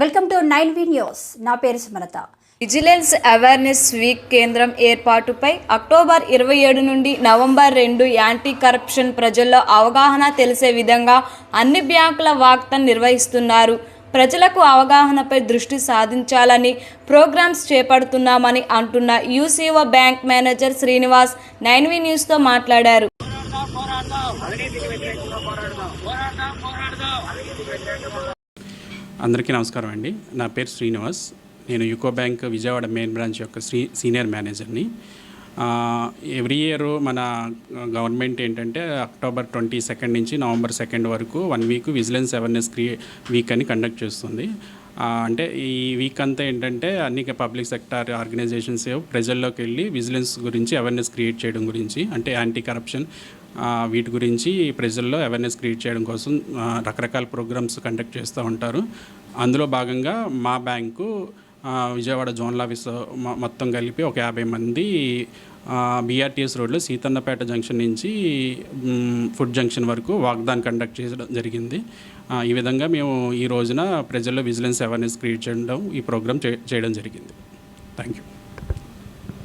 Welcome to nine V news. నా పేరు Sumalatha. Vigilance awareness week కేంద్రం ఏర్పాటుపై అక్టోబర్ ఇరవై ఏడు నుండి నవంబర్ రెండు యాంటీ కరప్షన్ ప్రజల్లో అవగాహన తెలిసే విధంగా అన్ని బ్యాంకుల వాక్తన్ నిర్వహిస్తున్నారు. ప్రజలకు అవగాహనపై దృష్టి సాధించాలని ప్రోగ్రామ్స్ చేపడుతున్నామని అంటున్న UCO bank manager Srinivas nine V న్యూస్తో మాట్లాడారు. అందరికీ నమస్కారం అండి. నా పేరు శ్రీనివాస్. నేను UCO bank Vijayawada main branch యొక్క శ్రీ సీనియర్ మేనేజర్ని. ఎవ్రీ ఇయర్ మన గవర్నమెంట్ ఏంటంటే అక్టోబర్ ట్వంటీ సెకండ్ నుంచి నవంబర్ సెకండ్ వరకు వన్ వీక్ విజిలెన్స్ అవేర్నెస్ క్రియే వీక్ అని కండక్ట్ చేస్తుంది. అంటే ఈ వీక్ అంతా ఏంటంటే అన్ని పబ్లిక్ సెక్టార్ ఆర్గనైజేషన్స్ ప్రజల్లోకి వెళ్ళి విజిలెన్స్ గురించి అవేర్నెస్ క్రియేట్ చేయడం గురించి అంటే యాంటీ కరప్షన్ వీటి గురించి ప్రజల్లో అవేర్నెస్ క్రియేట్ చేయడం కోసం రకరకాల ప్రోగ్రామ్స్ కండక్ట్ చేస్తూ ఉంటారు. అందులో భాగంగా మా బ్యాంకు విజయవాడ జోన్ ఆఫీస్ మొత్తం కలిపి ఒక యాభై మంది బీఆర్టీఎస్ రోడ్లో సీతన్నపేట జంక్షన్ నుంచి ఫుడ్ జంక్షన్ వరకు వాగ్దాన్ కండక్ట్ చేయడం జరిగింది. ఈ విధంగా మేము ఈ రోజున ప్రజల్లో విజిలెన్స్ అవేర్నెస్ క్రియేట్ చేయడం ఈ ప్రోగ్రామ్ చే- చేయడం జరిగింది. Thank you